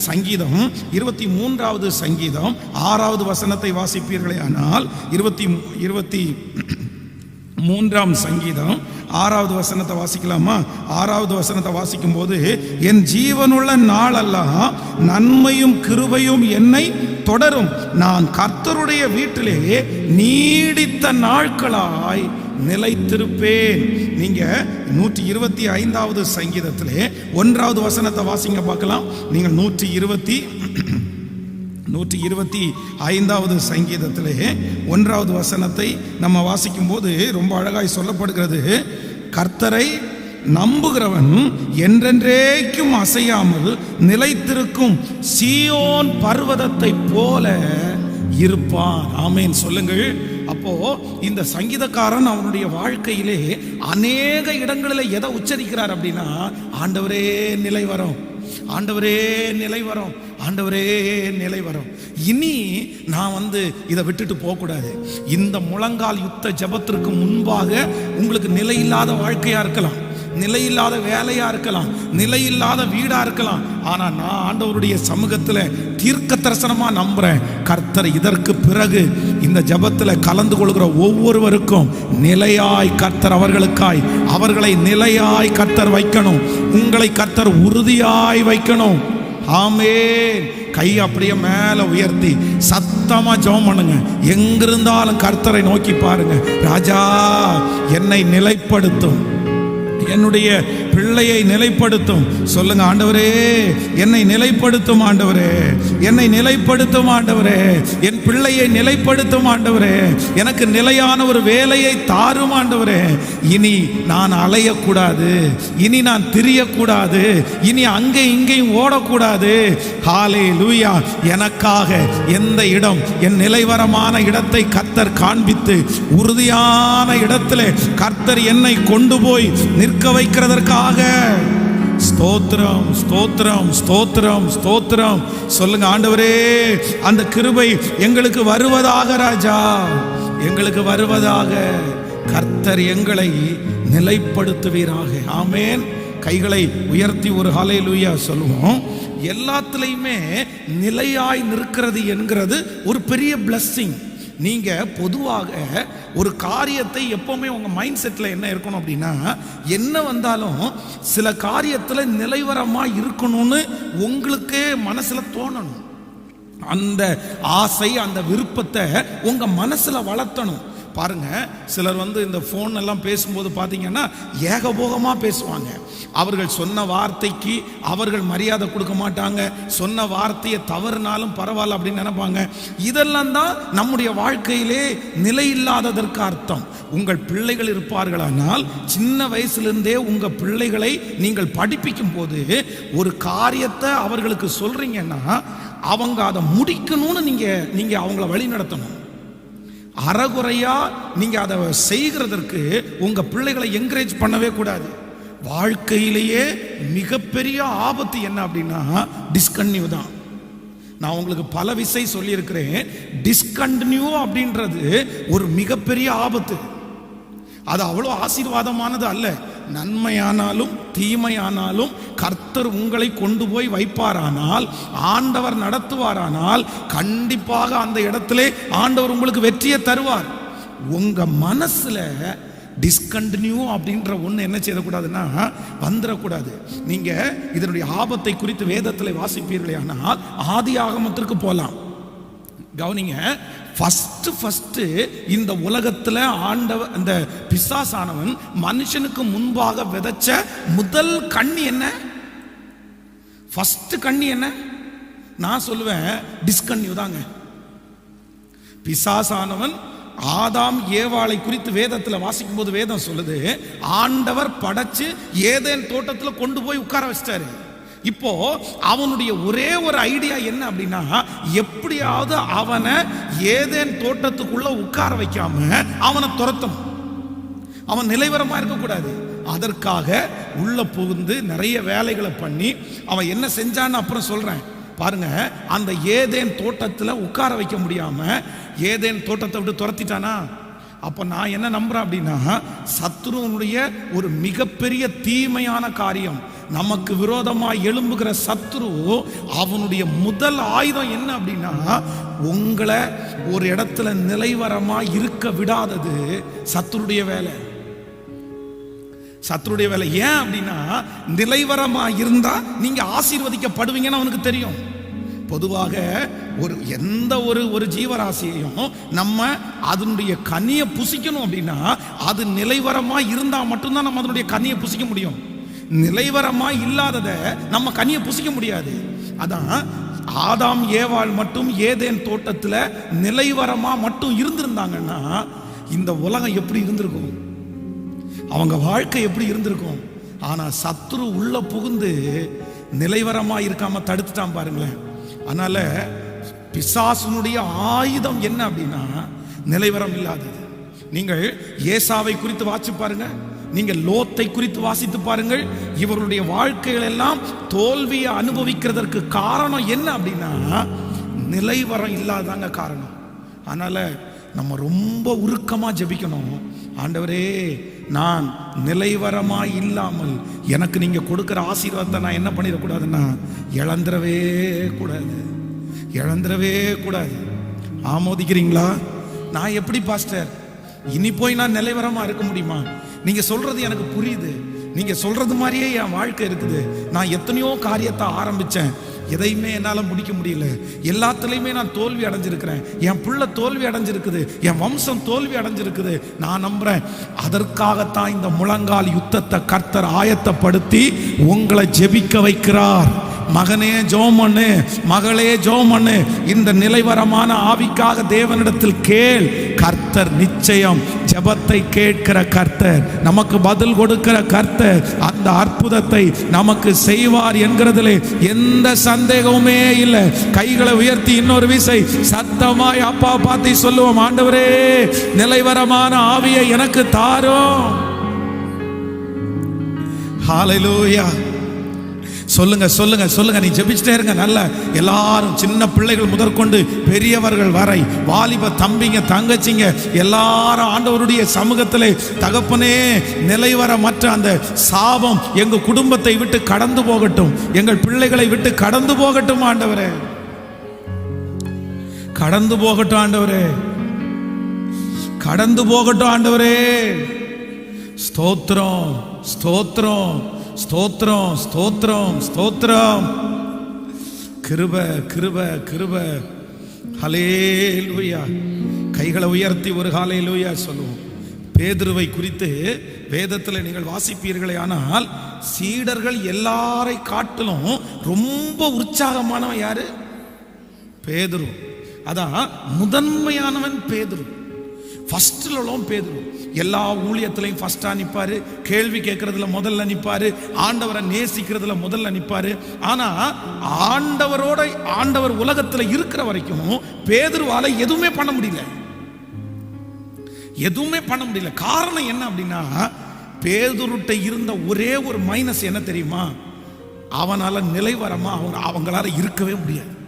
சங்கீதம் இருபத்தி மூன்றாவது சங்கீதம் ஆறாவது வசனத்தை வாசிப்பீர்களே ஆனால் இருபத்தி இருபத்தி மூன்றாம் சங்கீதம் ஆறாவது வசனத்தை வாசிக்கலாமா? ஆறாவது வசனத்தை வாசிக்கும் போது என் ஜீவனுள்ள நாளெல்லாம் நன்மையும் கிருபையும் என்னை தொடரும். நான் கர்த்தருடைய வீட்டிலே நீடித்த நாட்களாய் நிலைத்திருப்பேன். நீங்க நூற்றி இருபத்தி ஐந்தாவது சங்கீதத்திலே ஒன்றாவது வசனத்தை வாசிங்க பார்க்கலாம். நீங்கள் நூற்றி இருபத்தி நூற்றி இருபத்தி ஐந்தாவது சங்கீதத்திலே ஒன்றாவது வசனத்தை நம்ம வாசிக்கும் போது ரொம்ப அழகாய் சொல்லப்படுகிறது. கர்த்தரை நம்புகிறவன் என்றென்றைக்கும் அசையாமல் நிலைத்திருக்கும் சீயோன் பர்வதத்தை போல இருப்பான். ஆமேன். சொல்லுங்கள். அப்போ இந்த சங்கீதக்காரன் அவனுடைய வாழ்க்கையிலே அநேக இடங்களில் எதை உச்சரிக்கிறார் அப்படின்னா ஆண்டவரே நிலை வரும். ஆண்டவரே நிலை வரும். ஆண்டவரே நிலை வரும். இனி நான் வந்து இதை விட்டுட்டு போகக்கூடாது. இந்த முழங்கால் யுத்த ஜபத்திற்கு முன்பாக உங்களுக்கு நிலை இல்லாத வாழ்க்கையா இருக்கலாம். நிலையில்லாத வேலையா இருக்கலாம் நிலையில்லாத வீடா இருக்கலாம். ஆனா நான் ஆண்டவருடைய சமூகத்துல தீர்க்க தரிசனமா நம்புறேன். கர்த்தர் இதற்கு பிறகு இந்த ஜபத்துல கலந்து கொள்கிற ஒவ்வொருவருக்கும் நிலையாய் கர்த்தர் அவர்களுக்காய் அவர்களை நிலையாய் கர்த்தர் வைக்கணும். உங்களை கர்த்தர் உறுதியாய் வைக்கணும். ஆமே கை அப்படியே மேலே உயர்த்தி சத்தமாக ஜெபம் பண்ணுங்க. எங்கிருந்தாலும் கர்த்தரை நோக்கி பாருங்க. ராஜா என்னை நிலைப்படுத்தும். என்னுடைய பிள்ளையை நிலைப்படுத்தும். சொல்லுங்க ஆண்டவரே என்னை நிலைப்படுத்தும் ஆண்டவரே. என்னை நிலைப்படுத்தும் ஆண்டவரே. என் பிள்ளையை நிலைப்படுத்தும் ஆண்டவரே. எனக்கு நிலையான ஒரு வேலையை தாரும் ஆண்டவரே. இனி நான் அலையக்கூடாது. இனி நான் திரியக்கூடாது. இனி அங்கே இங்கேயும் ஓடக்கூடாது. ஹாலே லூயா எனக்காக எந்த இடம் என் நிலைவரமான இடத்தை கர்த்தர் காண்பித்து உறுதியான இடத்துல கர்த்தர் என்னை கொண்டு போய் நிற்க வைக்கிறதற்காக ஸ்தோத்திரம் ஸ்தோத்திரம் ஸ்தோத்திரம் ஸ்தோத்திரம். சொல்லுங்க ஆண்டவரே அந்த கிருபை எங்களுக்கு வருவதாக ராஜா. எங்களுக்கு வருவதாக கர்த்தர் எங்களை நிலைப்படுத்துவீராக. ஆமேன். கைகளை உயர்த்தி ஒரு ஹலையிலுயா சொல்லுவோம். எல்லாத்துலேயுமே நிலையாய் நிற்கிறது என்கிறது ஒரு பெரிய பிளஸ்ஸிங் நீங்கள் பொதுவாக ஒரு காரியத்தை எப்போவுமே உங்கள் மைண்ட் செட்டில் என்ன இருக்கணும் அப்படின்னா என்ன வந்தாலும் சில காரியத்தில் நிலைவரமாக இருக்கணும்னு உங்களுக்கே மனசில் தோணணும். அந்த ஆசை அந்த விருப்பத்தை உங்கள் மனசில் வளர்த்தணும். பாருங்க சிலர் வந்து இந்த ஃபோன் எல்லாம் பேசும்போது பார்த்தீங்கன்னா ஏகபோகமாக பேசுவாங்க. அவர்கள் சொன்ன வார்த்தைக்கு அவர்கள் மரியாதை கொடுக்க மாட்டாங்க. சொன்ன வார்த்தையை தவறுனாலும் பரவாயில்ல அப்படின்னு நினைப்பாங்க. இதெல்லாம் தான் நம்முடைய வாழ்க்கையிலே நிலை இல்லாததற்கு அர்த்தம். உங்கள் பிள்ளைகள் இருப்பார்களானால் சின்ன வயசுலேருந்தே உங்கள் பிள்ளைகளை நீங்கள் படிப்பிக்கும் போது ஒரு காரியத்தை அவர்களுக்கு சொல்கிறீங்கன்னா அவங்க அதை முடிக்கணும்னு நீங்கள் நீங்கள் அவங்கள வழி நடத்தணும் அறகுறையா நீங்க அதை செய்கிறதற்கு உங்க பிள்ளைகளை என்கரேஜ் பண்ணவே கூடாது. வாழ்க்கையிலேயே மிகப்பெரிய ஆபத்து என்ன அப்படின்னா டிஸ்கன்யூ தான். நான் உங்களுக்கு பல விசை சொல்லியிருக்கிறேன். டிஸ்கண்டினியூ அப்படின்றது ஒரு மிகப்பெரிய ஆபத்து. அது அவ்வளோ ஆசீர்வாதமானது அல்ல. நன்மையானாலும் தீமையானாலும் கர்த்தர் உங்களை கொண்டு போய் வைப்பாரானால் ஆண்டவர் நடத்துவாரானால் கண்டிப்பாக அந்த இடத்திலே ஆண்டவர் உங்களுக்கு வெற்றியை தருவார். உங்க மனசுல டிஸ்கண்டினியூ அப்படின்ற ஒன்று என்ன செய்யக்கூடாதுன்னா வந்துடக்கூடாது நீங்க இதனுடைய ஆபத்தை குறித்து வேதத்தில் வாசிப்பீர்களே ஆனால் ஆதி ஆகமத்திற்கு போகலாம் கவனிங்க ஃபர்ஸ்ட் ஃபர்ஸ்ட் இந்த உலகத்தில் ஆண்டவ அந்த பிசாசானவன் மனுஷனுக்கு முன்பாக விதைச்ச முதல் கண்ணி என்ன? ஃபஸ்ட்டு கண்ணி என்ன? நான் சொல்லுவேன் டிஸ்கன்யூ தாங்க. பிசாசானவன் ஆதாம் ஏவாளை குறித்து வேதத்தில் வாசிக்கும் போது வேதம் சொல்லுது ஆண்டவர் படைச்சு ஏதேன் தோட்டத்தில் கொண்டு போய் உட்கார வச்சிட்டாரு. இப்போ அவனுடைய ஒரே ஒரு ஐடியா என்ன அப்படின்னா எப்படியாவது அவனை ஏதேன் தோட்டத்துக்குள்ள உட்கார வைக்காம அவனை துரத்தணும். அவன் நிலைவரமா இருக்கக்கூடாது. அதற்காக உள்ள புகுந்து நிறைய வேலைகளை பண்ணி அவன் என்ன செஞ்சான்னு அப்புறம் சொல்றேன். பாருங்க அந்த ஏதேன் தோட்டத்தில் உட்கார வைக்க முடியாம ஏதேன் தோட்டத்தை விட்டு துரத்திட்டானா? அப்போ நான் என்ன நம்புறேன் அப்படின்னா சத்ருவனுடைய ஒரு மிகப்பெரிய தீமையான காரியம் நமக்கு விரோதமாக எழும்புகிற சத்ரு அவனுடைய முதல் ஆயுதம் என்ன அப்படின்னா உங்களை ஒரு இடத்துல நிலைவரமாக இருக்க விடாதது சத்துருடைய வேலை. சத்துருடைய வேலை ஏன் அப்படின்னா நிலைவரமா இருந்தா நீங்க ஆசீர்வதிக்கப்படுவீங்கன்னு அவனுக்கு தெரியும். பொதுவாக ஒரு எந்த ஒரு ஒரு ஜீவராசியையும் நம்ம அதனுடைய கனியை புசிக்கணும் அப்படின்னா அது நிலைவரமாக இருந்தால் மட்டும்தான் நம்ம அதனுடைய கனியை புசிக்க முடியும். நிலைவரமாக இல்லாததை நம்ம கனியை புசிக்க முடியாது. அதான் ஆதாம் ஏவாள் மட்டும் ஏதேன் தோட்டத்தில் நிலைவரமாக மட்டும் இருந்திருந்தாங்கன்னா இந்த உலகம் எப்படி இருந்திருக்கும்? அவங்க வாழ்க்கை எப்படி இருந்திருக்கும்? ஆனால் சத்ரு உள்ள புகுந்து நிலைவரமாக இருக்காம தடுத்துட்டான் பாருங்களேன். அதனால பிசாசனுடைய ஆயுதம் என்ன அப்படின்னா நிலைவரம் இல்லாதது. நீங்கள் ஏசாவை குறித்து வாசி பாருங்கள் நீங்கள் லோத்தை குறித்து வாசித்து பாருங்கள். இவர்களுடைய வாழ்க்கைகள் எல்லாம் தோல்வியை அனுபவிக்கிறதற்கு காரணம் என்ன அப்படின்னா நிலைவரம் இல்லாதாங்க காரணம். அதனால் நம்ம ரொம்ப உருக்கமாக ஜெபிக்கணும். ஆண்டவரே நான் நிலைவரமா இல்லாமல் எனக்கு நீங்க கொடுக்குற ஆசீர்வாதத்தை நான் என்ன பண்ணிடக்கூடாதுன்னா இழந்துடவே கூடாது. இழந்துடவே கூடாது. ஆமோதிக்கிறீங்களா? நான் எப்படி பாஸ்டர்? இனி போய் நான் நிலைவரமா இருக்க முடியுமா? நீங்க சொல்றது எனக்கு புரியுது. நீங்க சொல்றது மாதிரியே என் வாழ்க்கை இருக்குது. நான் எத்தனையோ காரியத்தை ஆரம்பிச்சேன். எதையுமே என்னால் முடிக்க முடியல. எல்லாத்துலேயுமே நான் தோல்வி அடைஞ்சிருக்கிறேன். என் பிள்ளை தோல்வி அடைஞ்சிருக்குது. என் வம்சம் தோல்வி அடைஞ்சிருக்குது. நான் நம்புறேன். அதற்காகத்தான் இந்த முழங்கால் யுத்தத்தை கர்த்தர் ஆயத்தப்படுத்தி உங்களை ஜெபிக்க வைக்கிறார். மகனே ஜோமண்ணு மகளே ஜோமண்ணு இந்த நிலைவரமான ஆவிக்காக தேவனிடத்தில் கேள். கர்த்தர் நிச்சயம் ஜெபத்தை கேட்கிற கர்த்தர் நமக்கு பதில் கொடுக்கிற கர்த்தர் அந்த அற்புதத்தை நமக்கு செய்வார் என்கிறதுல எந்த சந்தேகமுமே இல்லை. கைகளை உயர்த்தி இன்னொரு விசை சத்தமாய் அப்பா பார்த்து சொல்லுவோம் ஆண்டவரே நிலைவரமான ஆவியை எனக்கு தாரும். ஹalleluya. சொல்லுங்க சொல்லுங்க சொல்லுங்க. நீ ஜெபிச்சிட்டே இருங்க நல்ல. எல்லாரும் சின்ன பிள்ளைகள் முதற்கொண்டு பெரியவர்கள் வரை வாலிப தம்பிங்க தங்கச்சிங்க எல்லாரும் ஆண்டவருடைய சமூகத்திலே தகப்பனே நிலைவர மற்ற அந்த சாபம் எங்க குடும்பத்தை விட்டு கடந்து போகட்டும். எங்கள் பிள்ளைகளை விட்டு கடந்து போகட்டும் ஆண்டவரே. கடந்து போகட்டும் ஆண்டவரே. கடந்து போகட்டும் ஆண்டவரே. ஸ்தோத்திரம் ஸ்தோத்திரம். ஸ்தோத்திரம் ஸ்தோத்திரம் ஸ்தோத்திரம். கிருப கிருப கிருப. ஹலேலூயா கைகளை உயர்த்தி ஒரு ஹalleluya சொல்லுவோம். பேதுருவை குறித்து வேதத்தில் நீங்கள் வாசிப்பீர்களே ஆனால் சீடர்கள் எல்லாரை காட்டிலும் ரொம்ப உற்சாகமானவன் யாரு? பேதுரு. அதான் முதன்மையானவன் பேதுரு. ஃபஸ்ட்டில் உள்ளவன் பேதுரு. எல்லா ஊழியத்திலையும் ஃபஸ்ட்டாக நிற்பார் கேள்வி கேட்கறதுல முதல்ல நிற்பார் ஆண்டவரை நேசிக்கிறதுல முதல்ல நிற்பார் ஆனால் ஆண்டவரோட ஆண்டவர் உலகத்தில் இருக்கிற வரைக்கும் பேதுருவால எதுவுமே பண்ண முடியல. எதுவுமே பண்ண முடியல. காரணம் என்ன அப்படின்னா பேதுருட்ட இருந்த ஒரே ஒரு மைனஸ் என்ன தெரியுமா? அவனால் நிலை வரமா அவங்க அவங்களால இருக்கவே முடியாது.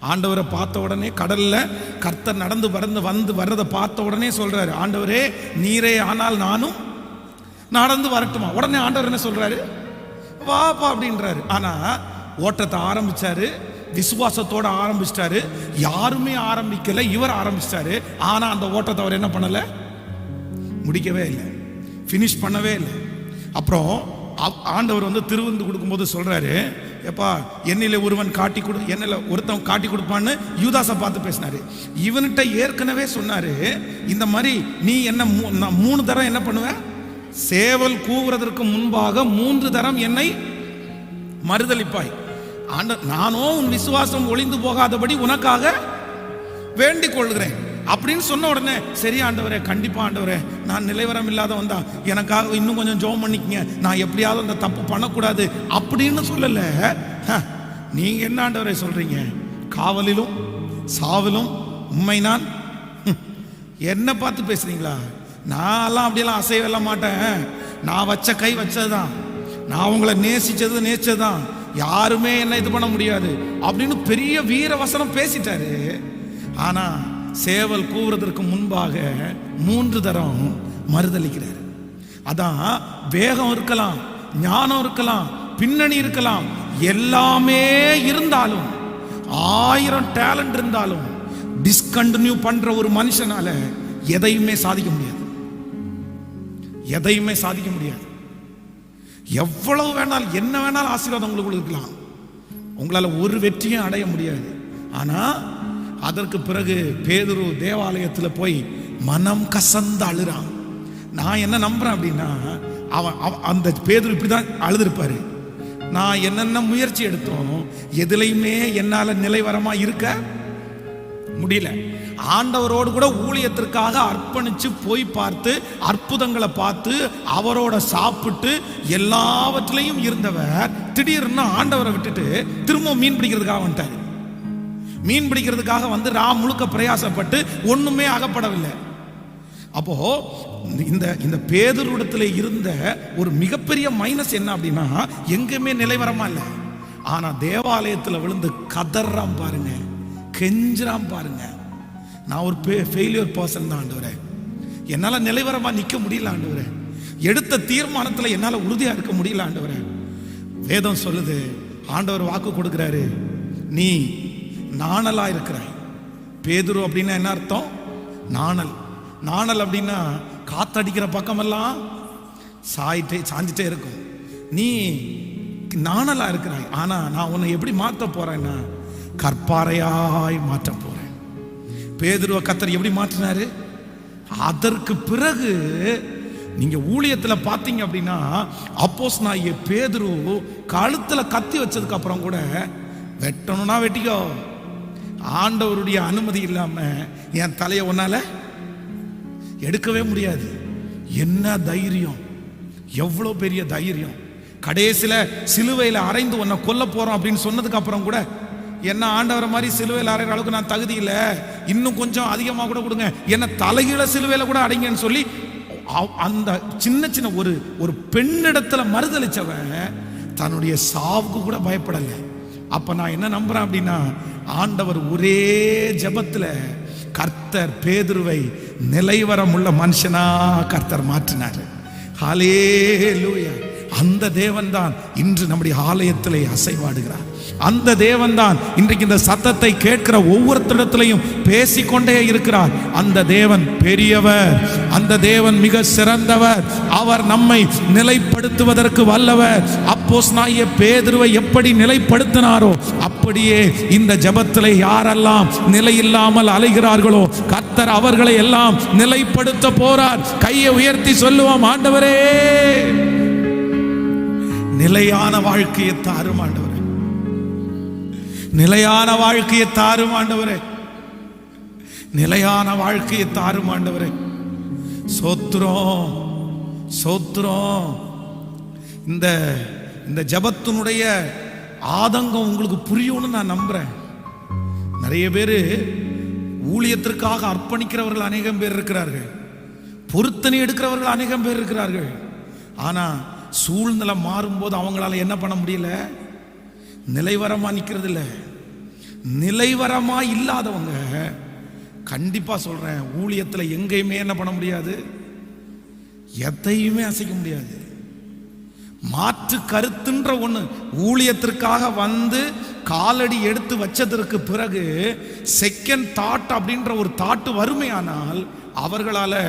ஆண்டவரை பார்த்த உடனே கடல்ல கர்த்தர் நடந்து வறந்து வந்து வர்றதை பார்த்த உடனே சொல்றாரு ஆண்டவரே நீரே ஆனால் நானும் நடந்து வரட்டுமா? உடனே ஆண்டவர் என்ன சொல்றாரு வாப்பா அப்படின்றாரு. ஆனா ஓட்டத்தை ஆரம்பிச்சாரு விசுவாசத்தோட ஆரம்பிச்சிட்டாரு யாருமே ஆரம்பிக்கல இவர் ஆரம்பிச்சிட்டாரு. ஆனா அந்த ஓட்டத்தை அவர் என்ன பண்ணல? முடிக்கவே இல்லை. ஃபினிஷ் பண்ணவே இல்லை. அப்புறம் ஆண்டவர் வந்து திருவிருந்து கொடுக்கும்போது சொல்கிறாரு எப்பா என்னில் ஒருவன் காட்டி கொடு என்னில் ஒருத்தன் காட்டி கொடுப்பான்னு யூதாசை பார்த்து பேசினாரு. இவன்கிட்ட ஏற்கனவே சொன்னார் இந்த மாதிரி நீ என்ன மூ- நான் மூணு தரம் என்ன பண்ணுவேன் சேவல் கூவுறதற்கு முன்பாக மூன்று தரம் என்னை மறுதலிப்பாய். ஆண்ட நானோ உன் விசுவாசம் ஒளிந்து போகாதபடி உனக்காக வேண்டிக் கொள்கிறேன். அப்படின்னு சொன்ன உடனே சரி ஆண்டவரே கண்டிப்பா ஆண்டவரே நான் நிலைவரம் இல்லாதவன் தான் எனக்காக இன்னும் கொஞ்சம் ஜோம் பண்ணிக்கங்க. நான் எப்படியாவது அந்த தப்பு பண்ணக்கூடாது அப்படின்னு சொல்லல. நீங்க என்ன ஆண்டவரை சொல்றீங்க? காவலிலும் சாவிலும் உண்மை நான் என்ன பார்த்து பேசுறீங்களா? நான்லாம் அப்படியெல்லாம் அசைவல்ல மாட்டேன். நான் வச்ச கை வச்சதுதான். நான் உங்களை நேசிச்சது நேசிச்சதுதான். யாருமே என்ன இது பண்ண முடியாது அப்படின்னு பெரிய வீர வசனம் பேசிட்டாரு. ஆனா சேவல் கூவுறதற்கு முன்பாக மூன்று தரம் மறுதளிக்கிறார். அதான் வேகம் இருக்கலாம் ஞானம் இருக்கலாம் பின்னணி இருக்கலாம் எல்லாமே இருந்தாலும் ஆயிரம் டேலண்ட் இருந்தாலும் டிஸ்கண்டினியூ பண்ற ஒரு மனுஷனால எதையுமே சாதிக்க முடியாது. எதையுமே சாதிக்க முடியாது. எவ்வளவு வேணாலும் என்ன வேணாலும் ஆசீர்வாதம் உங்களுக்கு இருக்கலாம் உங்களால ஒரு வெற்றியும் அடைய முடியாது. ஆனா அதற்கு பிறகு பேதுரு தேவாலயத்தில் போய் மனம் கசந்து அழுறான். நான் என்ன நம்புறேன் அப்படின்னா அவன் அவ- அந்த பேதுரு இப்படி தான் அழுதுருப்பாரு. நான் என்னென்ன முயற்சி எடுத்தோம் எதுலையுமே என்னால் நிலைவரமாக இருக்க முடியல. ஆண்டவரோடு கூட ஊழியத்திற்காக அர்ப்பணிச்சு போய் பார்த்து அற்புதங்களை பார்த்து அவரோட சாப்பிட்டு எல்லாவற்றிலையும் இருந்தவர் திடீர்னு ஆண்டவரை விட்டுட்டு திரும்ப மீன் பிடிக்கிறதுக்காக வந்துட்டார். மீன் பிடிக்கிறதுக்காக வந்து ரா முழுக்க பிரயாசப்பட்டு ஒண்ணுமே அகப்படவில்லை. அப்போ இந்த இந்த பேதுருடத்துல இருந்த ஒரு மிகப்பெரிய மைனஸ் என்ன அப்படின்னா எங்கேயுமே நிலைவரமா இல்லை. ஆனா தேவாலயத்துல விழுந்து கதறான் பாருங்க கெஞ்சுறான் பாருங்க. நான் ஒரு ஃபெயிலியர் பர்சன் தான் ஆண்டவரே. என்னால நிலைவரமா நிக்க முடியல ஆண்டவரே. எடுத்த தீர்மானத்துல என்னால உறுதியா இருக்க முடியல ஆண்டவரே. வேதம் சொல்லுது ஆண்டவர் வாக்கு கொடுக்கிறாரு நீ நாணலா இருக்கிறாய். பேதுரு அப்படின்னா என்ன அர்த்தம்? நாணல். நாணல் அப்படின்னா காத்தடிக்கிற பக்கமெல்லாம் சாயிட்டே சாஞ்சிட்டே இருக்கும். நீ நாணலா இருக்கிறாய். ஆனா நான் உன்னை எப்படி மாத்த போறேன்னா கற்பாறையாய் மாற்ற போறேன். பேதுருவ கத்தர் எப்படி மாற்றினாரு? அதற்கு பிறகு நீங்க ஊழியத்துல பாத்தீங்க அப்படின்னா அப்போஸ் நான் பேதுரு கழுத்துல கத்தி வச்சதுக்கு அப்புறம் கூட வெட்டணும்னா வெட்டிக்கோ. ஆண்டவருடைய அனுமதி இல்லாம என் தலையை உன்னால எடுக்கவே முடியாது. என்ன தைரியம்? எவ்வளவு பெரிய தைரியம்? கடைசியில சிலுவையில அரைந்து உன்னை கொல்ல போறோம் அப்படின்னு சொன்னதுக்கு அப்புறம் கூட என்ன ஆண்டவரை மாதிரி சிலுவையில் அரைகிற அளவுக்கு நான் தகுதி இல்லை. இன்னும் கொஞ்சம் அதிகமாக கூட கொடுங்க. என்ன தலைகீழ சிலுவையில் கூட அடைங்கன்னு சொல்லி அவ்- அந்த சின்ன சின்ன ஒரு ஒரு பெண்ணிடத்துல மறுதளிச்சவன் தன்னுடைய சாவுக்கு கூட பயப்படலை. அப்ப நான் என்ன நம்புறேன் அப்படின்னா ஆண்டவர் ஒரே ஜெபத்துல கர்த்தர் பேதுருவை நிலைவரமுள்ள மனுஷனா கர்த்தர் மாற்றினார். லூயா அந்த தேவன் தான் இன்று நம்முடைய ஆலயத்திலே அசைவாடுகிறார். அந்த தேவன் தான் இன்றைக்கு இந்த சத்தத்தை கேட்கிற ஒவ்வொருத்தரிடத்திலையும் பேசிக்கொண்டே இருக்கிறார். அந்த தேவன் பெரியவர். அந்த தேவன் மிக சிறந்தவர். அவர் நம்மை நிலைப்படுத்துவதற்கு வல்லவர். அப்போஸ் நாய பேதுருவை எப்படி நிலைப்படுத்தினாரோ அப்படியே இந்த ஜெபத்திலே யாரெல்லாம் நிலையில்லாமல் அலைகிறார்களோ கத்தர் அவர்களை எல்லாம் நிலைப்படுத்த போறார். கையை உயர்த்தி சொல்லுவோம் ஆண்டவரே! நிலையான வாழ்க்கையை தாரும் ஆண்டவரே. நிலையான வாழ்க்கையை தாரும் ஆண்டவரே. நிலையான வாழ்க்கையை தாரும் ஆண்டவரே. சோத்திரம் சோத்திரம். இந்த இந்த ஜபத்தினுடைய ஆதங்கம் உங்களுக்கு புரியும்னு நான் நம்புறேன். நிறைய பேர் ஊழியத்திற்காக அர்ப்பணிக்கிறவர்கள் அநேகம் பேர் இருக்கிறார்கள். பொருத்தனை எடுக்கிறவர்கள் அநேகம் பேர் இருக்கிறார்கள். ஆனா சூழ்நிலை மாறும்போது அவங்களால என்ன பண்ண முடியல? நிலைவரமா நிற்கிறது இல்லை. நிலைவரமா இல்லாதவங்க கண்டிப்பா சொல்றேன் ஊழியத்தில் எங்கேயுமே என்ன பண்ண முடியாது. எதையுமே அசைக்க முடியாது. மாற்று கருத்துன்ற ஒண்ணு ஊழியத்திற்காக வந்து காலடி எடுத்து வச்சதற்கு பிறகு செகண்ட் தாட் அப்படின்ற ஒரு தாட்டு வறுமையானால் அவர்களால்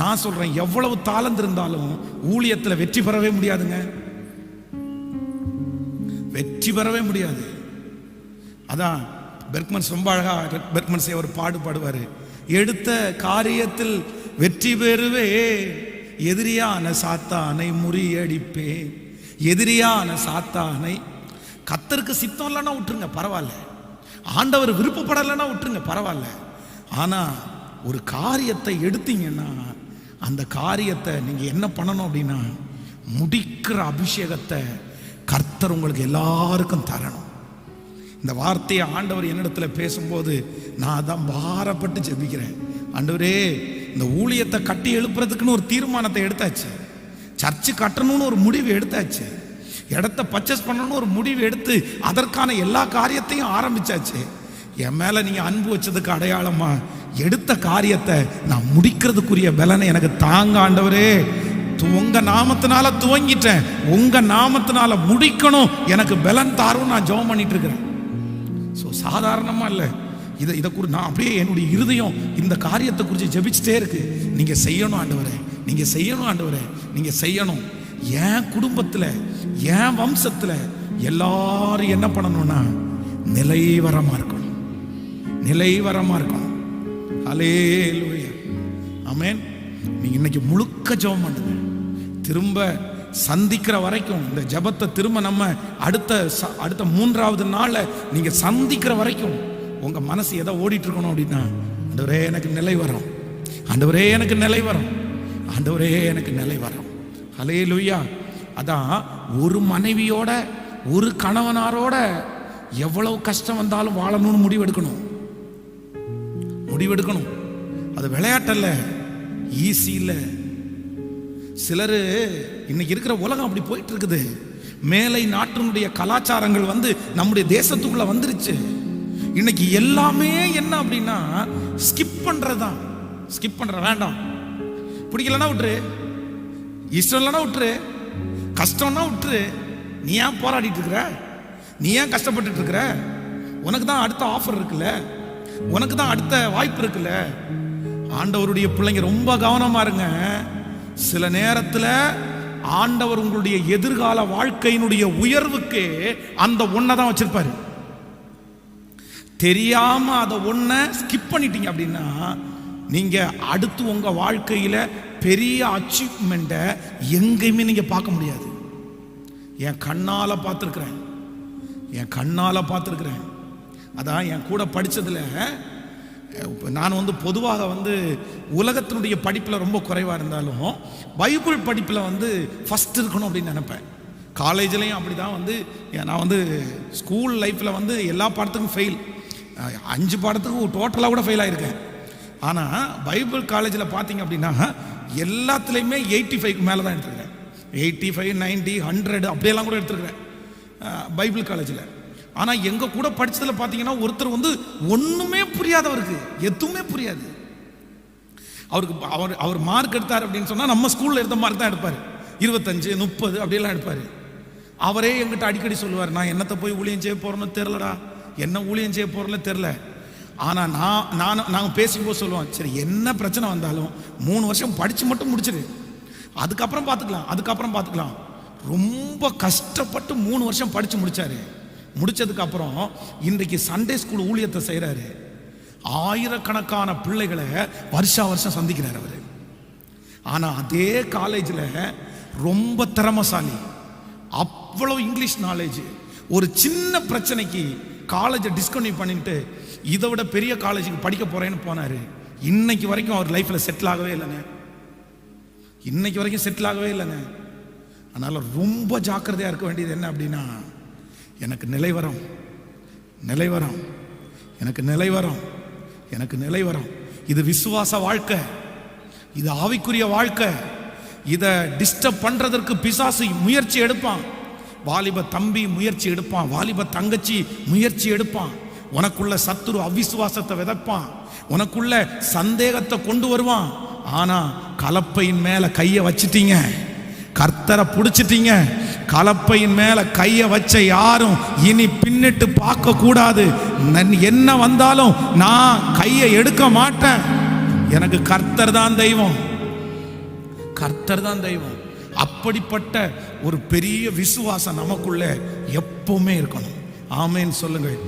நான் சொல்றேன் எவ்வளவு தாளந்து இருந்தாலும் ஊழியத்தில் வெற்றி பெறவே முடியாதுங்க. வெற்றி பெறவே முடியாது. அதான் பெர்க்மன்ஸ் ரொம்ப அழகா பெர்க்மன்ஸ் ஒரு பாடுபாடுவார் எடுத்த காரியத்தில் வெற்றி பெறுவே எதிரியான சாத்தானை முறியடிப்பே எதிரியான சாத்தானை கத்தருக்கு சித்தம் இல்லைன்னா விட்டுருங்க பரவாயில்ல. ஆண்டவர் விருப்பப்படலைன்னா விட்டுருங்க பரவாயில்ல. ஆனால் ஒரு காரியத்தை எடுத்தீங்கன்னா அந்த காரியத்தை நீங்கள் என்ன பண்ணணும் அப்படின்னா முடிக்கிற அபிஷேகத்தை கர்த்தர் உங்களுக்கு எல்லாருக்கும் தரணும். இந்த வார்த்தையை ஆண்டவர் என்னிடத்துல பேசும்போது நான் தான் பாரப்பட்டு ஜெபிக்கிறேன். ஆண்டவரே இந்த ஊழியத்தை கட்டி எழுப்புறதுக்குன்னு ஒரு தீர்மானத்தை எடுத்தாச்சு. சர்ச்சு கட்டணும்னு ஒரு முடிவு எடுத்தாச்சு. இடத்த பர்ச்சேஸ் பண்ணணும்னு ஒரு முடிவு எடுத்து அதற்கான எல்லா காரியத்தையும் ஆரம்பிச்சாச்சு. என் மேலே நீங்கள் அன்பு வச்சதுக்கு அடையாளமாக எடுத்த காரியத்தை நான் முடிக்கிறதுக்குரிய பலனை எனக்கு தாங்க ஆண்டவரே. து- உங்க நாமத்தினால துவங்கிட்டேன். உங்க நாமத்தினால முடிக்கணும். எனக்கு பலன் தாரும் நான் ஜெபம் பண்ணிட்டு இருக்கிறேன் ஸோ சாதாரணமா இல்லை. இதை இதை குறி நான் அப்படியே என்னுடைய இருதயம் இந்த காரியத்தை குறித்து ஜெபிச்சுட்டே இருக்கு. நீங்க செய்யணும் ஆண்டவரே. நீங்க செய்யணும் ஆண்டவரே. நீங்க செய்யணும். என் குடும்பத்தில் என் வம்சத்தில் எல்லாரும் என்ன பண்ணணும்னா நிலைவரமாக இருக்கணும். நிலைவரமாக இருக்கணும். அலேலூயா அமேன் நீங்க இன்னைக்கு முழுக்க ஜெபம் பண்ணுங்க. திரும்ப சந்திக்கிற வரைக்கும் இந்த ஜெபத்தை திரும்ப நம்ம அடுத்த ச- அடுத்த மூன்றாவது நாளில் நீங்க சந்திக்கிற வரைக்கும் உங்க மனசு எதை ஓடிட்டு இருக்கணும் அப்படின்னா ஆண்டவரே எனக்கு நிலை வரும். ஆண்டவரே எனக்கு நிலை வரும். ஆண்டவரே எனக்கு நிலை வரும். ஹலே லுய்யா அதான் ஒரு மனைவியோட ஒரு கணவனாரோட எவ்வளவு கஷ்டம் வந்தாலும் வாழணும்னு முடிவெடுக்கணும். முடிவெடுக்கணும். அது விளையாட்டல்ல ஈஸி இல்லை. சிலர் இன்னைக்கு இருக்கிற உலகம் அப்படி போயிட்டு இருக்குது மேலை நாட்டினுடைய கலாச்சாரங்கள் வந்து நம்முடைய தேசத்துக்குள்ள வந்துருச்சு. இன்னைக்கு எல்லாமே என்ன அப்படின்னா ஸ்கிப் பண்றதுதான். ஸ்கிப் பண்ற வேண்டாம். பிடிக்கலன்னா விட்டுரு. இஷ்டம் இல்லைன்னா விட்டுரு. கஷ்டம்னா விட்டுரு. நீ ஏன் போராடிட்டு இருக்கிற? நீ ஏன் கஷ்டப்பட்டு இருக்கிற? உனக்கு தான் அடுத்த ஆஃபர் இருக்குல்ல. உனக்கு தான் அடுத்த வாய்ப்பு இருக்குல்ல? ஆண்டவருடைய பிள்ளைங்க ரொம்ப கவனமா இருங்க. சில நேரத்துல ஆண்டவர் உங்களுடைய எதிர்கால வாழ்க்கையினுடைய உயர்வுக்கு அந்த ஒன்றை தான் வச்சிருப்பாரு. தெரியாம அதை ஒன்ன ஸ்கிப் பண்ணிட்டீங்க அப்படின்னா நீங்க அடுத்து உங்க வாழ்க்கையில பெரிய அச்சீவ்மெண்ட்டை எங்கேயுமே நீங்க பார்க்க முடியாது. என் கண்ணால பார்த்துருக்குறேன். என் கண்ணால பார்த்துருக்குறேன். அதான் என் கூட படித்ததில் நான் வந்து பொதுவாக வந்து உலகத்தினுடைய படிப்பில் ரொம்ப குறைவாக இருந்தாலும் பைபிள் படிப்பில் வந்து ஃபஸ்ட் இருக்கணும் அப்படின்னு நினைப்பேன். காலேஜ்லேயும் அப்படி தான் வந்து நான் வந்து ஸ்கூல் லைஃப்பில் வந்து எல்லா பாடத்துக்கும் ஃபெயில் அஞ்சு பாடத்துக்கும் டோட்டலாக கூட ஃபெயில் ஆகியிருக்கேன் ஆனால் பைபிள் காலேஜில் பார்த்தீங்க அப்படின்னா எல்லாத்துலேயுமே எயிட்டி ஃபைவ்க்கு மேலே தான் எடுத்துருக்கேன். எயிட்டி ஃபைவ் நைன்ட்டி ஹண்ட்ரட் அப்படியெல்லாம் கூட எடுத்துருக்கிறேன். பைபிள் காலேஜில். ஆனால் எங்கள் கூட படித்ததில் பார்த்தீங்கன்னா ஒருத்தர் வந்து ஒன்றுமே புரியாதவருக்கு எதுவுமே புரியாது. அவருக்கு அவர் அவர் மார்க் எடுத்தார் அப்படின்னு சொன்னால் நம்ம ஸ்கூலில் எடுத்த மார்க் தான் எடுப்பார். இருபத்தஞ்சு முப்பது அப்படியெல்லாம் எடுப்பார். அவரே எங்கிட்ட அடிக்கடி சொல்லுவார் நான் என்னத்தை போய் ஊழியம் செய்ய போகிறேன்னு தெரிலடா என்ன ஊழியம் செய்ய போகிறேன்னு தெரில ஆனால் நான் நான் நாங்கள் பேசும்போது சொல்லுவோம் சரி என்ன பிரச்சனை வந்தாலும் மூணு வருஷம் படித்து மட்டும் முடிச்சிடு அதுக்கப்புறம் பார்த்துக்கலாம் அதுக்கப்புறம் பார்த்துக்கலாம் ரொம்ப கஷ்டப்பட்டு மூணு வருஷம் படித்து முடித்தாரு முடித்ததுக்கு அப்புறம் இன்றைக்கு சண்டே ஸ்கூல் ஊழியத்தை செய்கிறாரு ஆயிரக்கணக்கான பிள்ளைகளை வருஷா வருஷம் சந்திக்கிறார் அவர். ஆனால் அதே காலேஜில் ரொம்ப திறமசாலி. அவ்வளோ இங்கிலீஷ் நாலேஜ் ஒரு சின்ன பிரச்சனைக்கு காலேஜை டிஸ்கன்டினியூ பண்ணிட்டு இதை விட பெரிய காலேஜுக்கு படிக்க போகிறேன்னு போனார். இன்னைக்கு வரைக்கும் அவர் லைஃப்பில் செட்டில் ஆகவே இல்லைங்க. இன்னைக்கு வரைக்கும் செட்டில் ஆகவே இல்லைங்க. அதனால் ரொம்ப ஜாக்கிரதையாக இருக்க வேண்டியது என்ன அப்படின்னா எனக்கு நிலைவரம் நிலைவரம் எனக்கு நிலைவரம் எனக்கு நிலைவரம் இது விசுவாச வாழ்க்கை. இது ஆவிக்குரிய வாழ்க்கை. இதை டிஸ்டர்ப் பண்றதற்கு பிசாசு முயற்சி எடுப்பான். வாலிப தம்பி முயற்சி எடுப்பான். வாலிப தங்கச்சி முயற்சி எடுப்பான். உனக்குள்ள சத்துரு அவிசுவாசத்தை விதைப்பான். உனக்குள்ள சந்தேகத்தை கொண்டு வருவான். ஆனா கலப்பையின் மேல கையை வச்சிட்டீங்க. கர்த்தரை பிடிச்சிட்டீங்க. கலப்பையின் மேல கைய வச்ச யாரும் இனி பின்னிட்டு பார்க்க கூடாது. என்ன வந்தாலும் நான் கையை எடுக்க மாட்டேன். எனக்கு கர்த்தர் தான் தெய்வம். கர்த்தர் தான் தெய்வம். அப்படிப்பட்ட ஒரு பெரிய விசுவாசம் நமக்குள்ள எப்பவுமே இருக்கணும். ஆமேன்னு சொல்லுங்கள்.